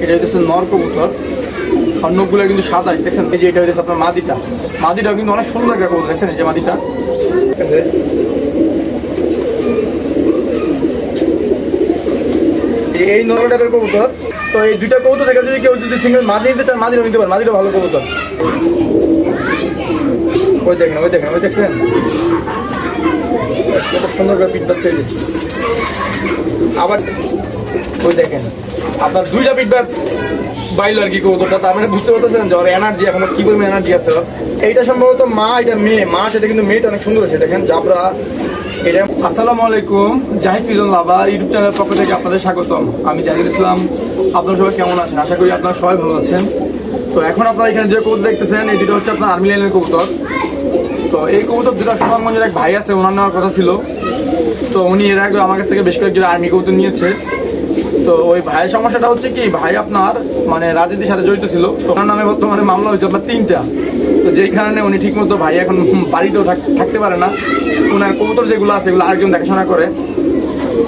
এটা হচ্ছে নর কবুতর। আর নখগুলো কিন্তু সাদা, দেখছেন? এই যে এটা হচ্ছে আপনার মাদিটা। মাদিটাও কিন্তু অনেক সুন্দর একটা কবুতর, দেখছেন এই যে মাদিটা? এই- নর টাইপের কবুতর। তো এই দুইটা কবুতর থেকে যদি কেউ যদি সিঙ্গেল মাদি নিতে চান মাদিও নিতে পারে। মাদিটা ভালো কবুতর। ওই দেখেন ওই দেখেন, ওই দেখছেন? সুন্দর করে পিট পাচ্ছে আবার ওই দেখেন, আপনার দুইটা পিটবার বাইল আর কি কবুতরটা তার মানে বুঝতে পারতেছেন যে ওর এনার্জি এখন কি পরিমাণ এনার্জি আছে ওর। এইটা সম্ভবত মা, এটা মেয়ে। মা সেটা কিন্তু মেয়েটা অনেক সুন্দর আছে দেখেন, জাবরা, এটা আসসালামু আলাইকুম জাহিদ ফিজন লাভা ইউটিউব চ্যানেলের পক্ষ থেকে আপনাদের স্বাগতম। আমি জাহিদুল ইসলাম, আপনারা সবাই কেমন আছেন? আশা করি আপনারা সবাই ভালো আছেন। তো এখন আপনারা এখানে যে কবুতর দেখতেছেন, এই হচ্ছে আপনার আর্মি লাইনের কবুতর। তো এই কবুতর দুটো সুনামগঞ্জের এক ভাই আছে, ওনার নেওয়ার কথা ছিল। তো উনি এর আগে আমার কাছ থেকে বেশ কয়েকজন আর্মি কবুতর নিয়েছে। তো ওই ভাইয়ের সমস্যাটা হচ্ছে কি, ভাই আপনার মানে রাজনীতির সাথে জড়িত ছিল। ওনার নামে বর্তমানে মামলা হয়েছে আপনার তিনটা। তো যেই কারণে উনি ঠিকমতো ভাই এখন বাড়িতেও থাক- থাকতে পারে না। ওনার কবুতর যেগুলো আছে, এগুলো আরেকজন দেখাশোনা করে।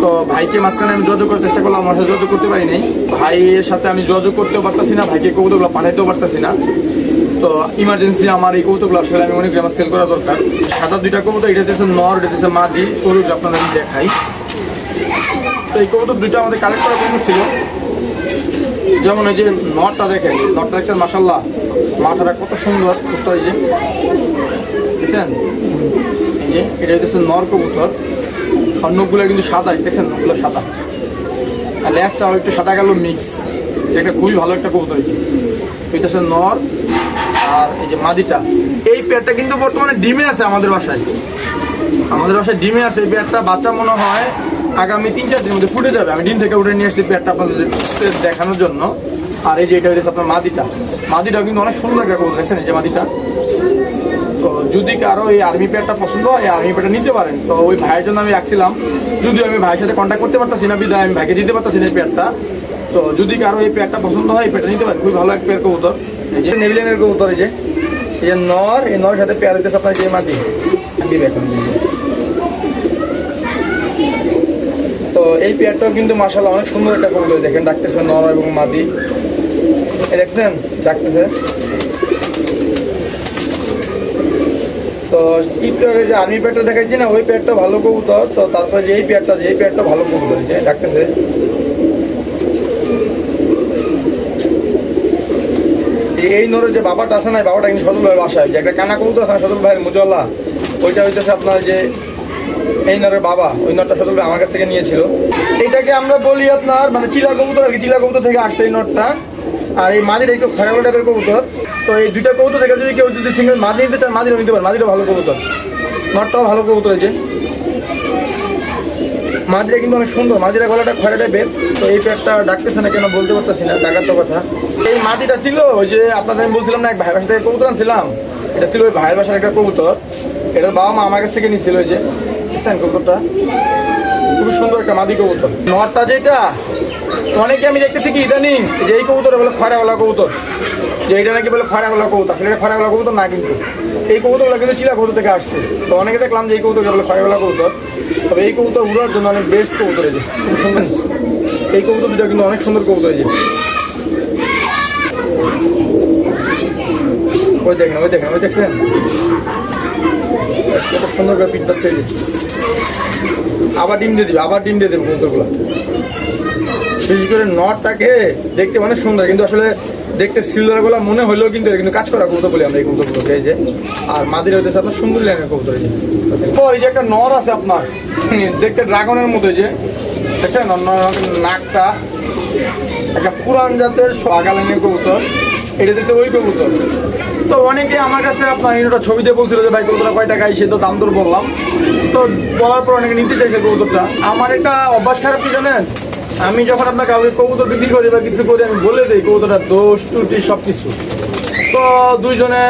তো ভাইকে মাঝখানে আমি যোগাযোগ করার চেষ্টা করলাম, আমার সাথে যোগাযোগ করতে পারি নাই। ভাইয়ের সাথে আমি যোগাযোগ করতেও পারতাছি না, ভাইকে কবুতরগুলো পাঠাইতেও পারতাছি না। তো ইমার্জেন্সি আমার এই কবুতরগুলো আসলে আমি অনেক আমার সেল করা দরকার। সাদা দুইটা কবুতর, এটা হচ্ছে নর, এটা হচ্ছে মাদি। ওরুজ আপনাদের দেখাই। তো এই কবুতর দুইটা আমাদের কালেক্ট করা কবুতর ছিল। যেমন এই যে নটটা দেখেন, নটটা দেখছেন? মাসাল্লাহ মাথাটা কত সুন্দর কবুতর এই যে। দেখছেন? এই যে, এটা হচ্ছে নর কবুতর। আর নখগুলো কিন্তু সাদা, দেখছেন? নখগুলো সাদা। আর ল্যাসটাও একটু সাদা কালো মিক্স এটা খুবই ভালো একটা কবুতর যে এটা হচ্ছে নর আর এই যে মাদিটা। এই পেয়ারটা কিন্তু বর্তমানে ডিমে আছে আমাদের বাসায়। আমাদের বাসায় ডিমে আছে। এই পেয়ারটা বাচ্চা মনে হয় আগামী তিন চার দিনের মধ্যে ফুটে যাবে। আমি ডিম থেকে উঠে নিয়ে আসছি পেয়ারটা আপনাদের দেখানোর জন্য। আর এই যে এটা হচ্ছে আপনার মাদিটা। মাদিটাও কিন্তু অনেক সুন্দর একটা দেখছেন এই যে মাদিটা। তো যদি কারও এই আর্মি প্যাডটা পছন্দ হয় আর্মি প্যাডটা নিতে পারেন। তো ওই ভাইয়ের জন্য আমি রাখছিলাম। যদিও আমি ভাইয়ের সাথে কন্ট্যাক্ট করতে পারতাছি না, বিদায়, আমি ভাইকে দিতে পারতাম না প্যাডটা তো যদি কারও এই প্যাডটা পছন্দ হয়, এই প্যাডটা নিতে পারেন। খুবই ভালো এক পেয়ার কবুতর। এই যে নেভিলেনের কবুতর এই যে। এই যে নর, এই নর সাথে পেয়ার হইতেছে আপনার যে মাটি তো এই পেয়ারটাও কিন্তু মাসাল্লাহ অনেক সুন্দর একটা কবুতর দেখেন, ডাকতেছে নর এবং মাদি। এই দেখছেন? ডাকতেছে। তো আগে যে আর্মি প্যাডটা দেখাইছি না, ওই প্যাডটা ভালো কবুতর। তো, তারপরে যে এই প্যাডটা যে এই প্যাডটা ভালো কবুতর যে ডাকতেছে। এই- নরের যে বাবাটা আছে না বাবাটা কিন্তু সজল ভাইয়ের বাসায়। যে একটা কানা কবুতর আছে না, সজল ভাইয়ের মুজল্লা। ওইটা হইতেছে আপনার যে এই নরের বাবা, ওই নরটা সজল আমার কাছ থেকে নিয়েছিল। এটাকে আমরা বলি আপনার মানে চিলা কবুতর আর কি, চিলা কবুতর থেকে আসছে এই নটটা আর এই মাদির একটু খয়ালো টাইপের কবুতর। তো এই দুইটা কবুতর থেকে যদি কেউ যদি সিঙ্গেল মাদি নিতে চান মাদিরও নিতে পারে। মাদিটা ভালো কবুতর। নটটাও ভালো কবুতর হয়েছে মাদিরা কিন্তু অনেক সুন্দর। মাদিরা গলাটা খয়রা টাইপের তো এই প্যাডটা ডাকতেছে না কেন বলতে পারতেছি না ডাকার তো কথা। এই মাদিটা ছিল ওই যে আপনাদের আমি বলছিলাম না, এক ভাইয়ের বাসা থেকে কবুতর আনছিলাম। এটা ছিল ওই ভাইয়ের বাসার একটা কবুতর। এটার বাবা মা আমার কাছ থেকে নিয়েছিল ওই যে। দেখছেন কবুতরটা? খুবই সুন্দর একটা মাদি কবুতর। নটটা যেটা, অনেকে আমি দেখতেছি কি ইদানিং যে এই কবুতর বলে খয়রাওয়ালা কবুতর। যে এটা নাকি বলে খয়রাওয়ালা কবুতর। আসলে এটা খয়রাওয়ালা কবুতর না কিন্তু। এই কবুতরগুলো কিন্তু চিলা কবুতর থেকে আসছে। তো অনেকে দেখলাম যে এই কবুতরকে বলে খয়রাওয়ালা কবুতর। তবে এই কবুতর উড়ার জন্য অনেক বেস্ট কবুতর এই যে। খুব এই কবুতর দুটো কিন্তু অনেক সুন্দর কবুতর এই যে। ওই দেখেন ওই দেখেন, ওই দেখছেন? কত সুন্দর করে পিট পাচ্ছে এই আবার ডিম দিয়ে দিবে, আবার ডিম দিয়ে দেবে কবুতরগুলো বিশেষ করে নটটাকে দেখতে অনেক সুন্দর, কিন্তু আসলে দেখতে সিলভারগুলা মনে হলেও কিন্তু কিন্তু কাজ করা কবুতর বলি আমরা এই কবুতরগুলোকে, এই যে। আর মাদির হইতেছে আপনার সুন্দর লাইনের কবুতর, এই পর এই যে একটা নর আছে আপনার, দেখতে ড্রাগনের মতো যে। দেখছেন? নাকটা, একটা পুরান জাতের আগা লাইনের কবুতর। এটা হচ্ছে ওই কবুতর। তো অনেকে আমার কাছে আপনার এটা ছবিতে বলছিল যে, ভাই, কবুতরটা কয় টাকা সে তো দাম দর বললাম। তো বলার পর অনেকে নিতে চাইছে কবুতরটা। আমার একটা অভ্যাস খারাপ কি জানেন? আমি যখন আপনার কাউকে কবুতর বিক্রি করি বা কিছু করি, আমি বলে দিই, কবুতরটা দোষ টুটি সব কিছু তো দুইজনে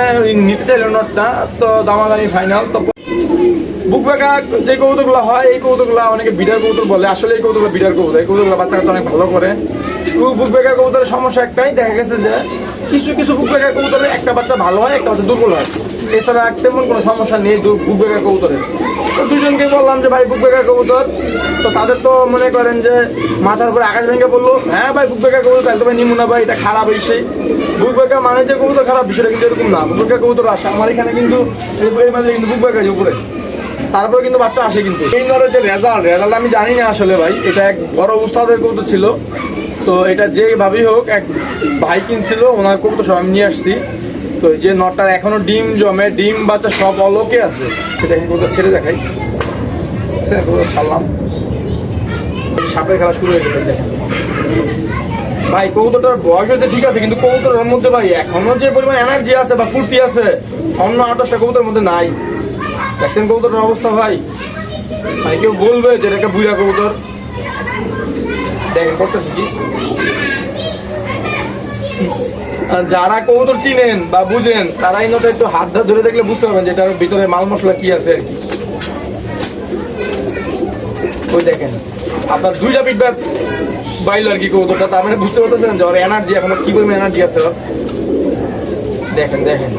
নিতে চাইলো নটটা, তো দামাদামি ফাইনাল। তো বুক বেকা যে কবুতরগুলো হয়, এই কবুতরগুলো অনেকে বিডার কবুতর বলে। আসলে এই কবুতরগুলো বিডার কবুতর, এই কবুতরগুলো বাচ্চা কাচ্চা অনেক ভালো করে। বুক বেকা কবুতরের সমস্যা একটাই, দেখা গেছে যে কিছু কিছু বুক বেকা কবুতরের একটা বাচ্চা ভালো হয়, একটা বাচ্চা দুর্বল হয়। এছাড়া তেমন কোনো সমস্যা নেই দু- বুক বেকা কবুতরের তো দুজনকে বললাম যে, ভাই বুক বেকার কবুতর। তো তাদের তো মনে করেন যে, মাথার উপরে আকাশ ভেঙে বলল হ্যাঁ ভাই বুক বেকার কবুতর, তাহলে তো ভাই নিমু না ভাই, এটা খারাপ হয়েছে। বুক বেকার মানে যে কবুতর খারাপ, বিষয়টা কিন্তু এরকম না। বুক বেকার কবুতর আসে, আমার এখানে কিন্তু এই মাঝে কিন্তু বুক বেকার উপরে। তারপরে কিন্তু বাচ্চা আসে কিন্তু। এই ধরনের যে রেজাল্ট রেজাল্ট আমি জানি না আসলে ভাই, এটা এক বড় উস্তাদের কবুতর ছিল। তো এটা যেভাবেই হোক, এক ভাই কিনছিল, ওনার কবুতর সব আমি নিয়ে আসছি। তো এই যে নটার এখনও ডিম জমে, ডিম, বাচ্চা সব অলোকে আছে। সেটা কবুতর ছেড়ে দেখাই। বুঝছেন? কবুতর ছাড়লাম। সাপের খেলা শুরু হয়ে গেছে, দেখেন। ভাই, কবুতরটার বয়স হচ্ছে ঠিক আছে, কিন্তু কবুতরের মধ্যে ভাই, এখনও যে পরিমাণ এনার্জি আছে বা ফুর্তি আছে, অন্য আঠাশটা কবুতরের মধ্যে নাই। দেখছেন কবুতরের অবস্থা ভাই? মানে কেউ বলবে যে এটা বুড়া কবুতর। দেখেন করতেছি কি যারা কবুতর চিনেন বা বুঝেন তারা এই নটা একটু হাত ধরে ধরে দেখলে বুঝতে পারবেন যে এটার ভিতরে মাল মশলা কি আছে আর কি। ওই দেখেন আপনার দুইটা পিঠবার বাইল আর কি কবুতরটা তার মানে বুঝতে পারতেছেন যে ওর এনার্জি এখন কি পরিমাণ এনার্জি আছে ওর। দেখেন দেখেন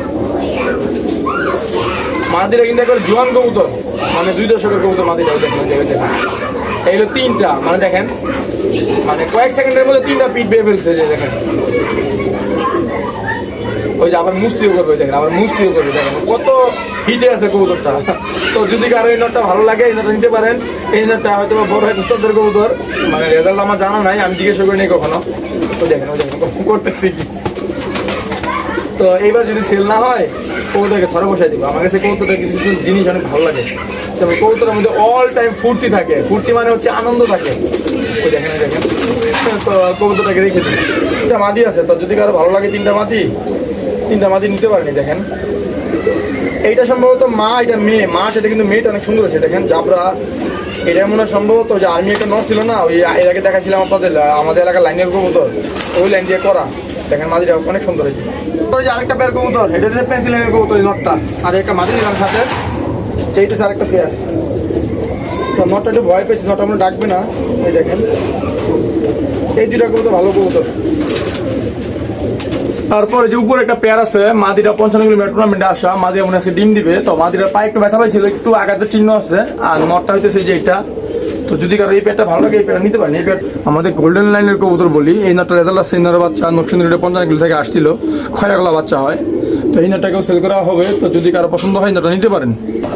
মাদিরা কিন্তু একবার জোয়ান কবুতর মানে দুই দশকের কবুতর মাদিরা দেখেন ওই দেখেন, দেখেন এই হলো তিনটা মানে দেখেন মানে কয়েক সেকেন্ডের মধ্যে তিনটা পিঠ বেয়ে ফেলছে যে দেখেন। ওই যে আবার মুস্তিও করবে, দেখেন, আবার মুস্তিও করবে, দেখেন, কত হিটে আছে কবুতরটা। তো যদি কারও এই ভালো লাগে, এই নটটা নিতে পারেন। এই নটটা হয়তো বড় হয় উস্তাদের কবুতর। মানে রেজাল্ট আমার জানা নাই, আমি জিজ্ঞাসা করি নাই কখনো। তো দেখেন ওই দেখেন করতেছি কি। তো এইবার যদি সেল না হয় কৌতাকে ধরে বসাই দিব। আমার কাছে কৌতুটা কিছু কিছু জিনিস অনেক ভালো লাগে। যেমন কৌতুটার মধ্যে অল টাইম ফুর্তি থাকে। ফুর্তি মানে হচ্ছে আনন্দ থাকে। ওই দেখেন দেখেন তো কবুতরটাকে রেখে দিই তিনটা মাদি আছে তো যদি কারও ভালো লাগে তিনটা মাদি তিনটা মাদি নিতে পারেনি, দেখেন। এইটা সম্ভবত মা, এটা মেয়ে। মা, সেটা কিন্তু মেয়েটা অনেক সুন্দর আছে, দেখেন, জাবরা। এটা মনে হয় সম্ভবত যে আর্মি একটা নট ছিল না, ওই এর আগে দেখাছিলাম আপনাদের, আমাদের এলাকার লাইনের কবুতর। ওই লাইন দিয়ে করা। দেখেন, মাদিটা অনেক সুন্দর হয়েছে। তারপরে যে আরেকটা পেয়ার কবুতর, এটা হচ্ছে পেন্সিল লাইনের কবুতর নটটা আর একটা মাদি দিলাম সাথে। সেইটা আরেকটা পেয়ার তো একটু ভয় পেয়েছি নটটা ডাকবে না। এই দেখেন। এই দুটা কবুতর ভালো কবুতর। তারপরে যে উপরে একটা পেয়ার আছে, মাদিরা পঞ্চান্ন কিলোমিটার টুর্নামেন্টে আসা, মাদিরা মনে আছে ডিম দিবে। তো মাদিরা পায়ে একটু ব্যথা পাইছিল, একটু আঘাতের চিহ্ন আছে, আর নটটা হইতেছে যে এটা। তো যদি কারও এই পেয়ারটা ভালো লাগে, এই পেয়ারটা নিতে পারেন। এই পেয়ার আমাদের গোল্ডেন লাইনের কবুতর বলি, এই নটটা রেজাল্ট আছে এই নটের বাচ্চা নকশিন্দ্রের পঞ্চান্ন কিলো থেকে আসছিল। খয়রাগলা বাচ্চা হয়। তো এই নটটাকেও সেল করা হবে। তো যদি কারও পছন্দ হয় নটটা নিতে পারেন।